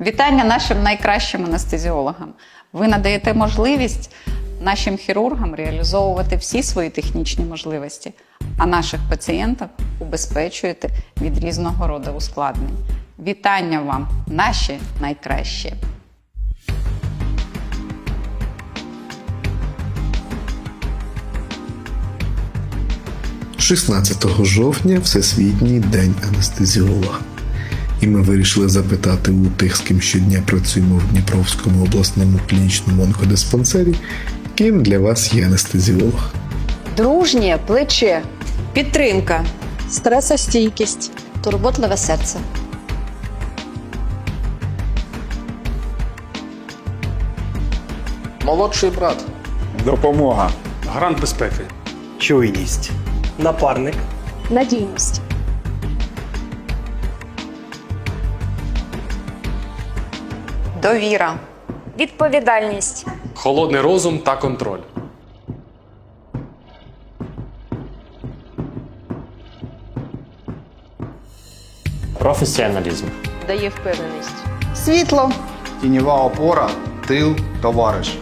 Вітання нашим найкращим анестезіологам. Ви надаєте можливість нашим хірургам реалізовувати всі свої технічні можливості, а наших пацієнтів убезпечуєте від різного роду ускладнень. Вітання вам, наші найкращі! 16 жовтня Всесвітній день анестезіолога. І ми вирішили запитати у тих, з ким щодня працюємо в Дніпровському обласному клінічному онкодиспансері, ким для вас є анестезіолог. Дружнє плече. Підтримка. стресостійкість, Турботливе серце. Молодший брат. Допомога. Гарант безпеки. чуйність, напарник, надійність, Довіра! відповідальність, Холодний розум та контроль. Професіоналізм. Дає впевненість. Світло. Тіньова опора, тил, товариш.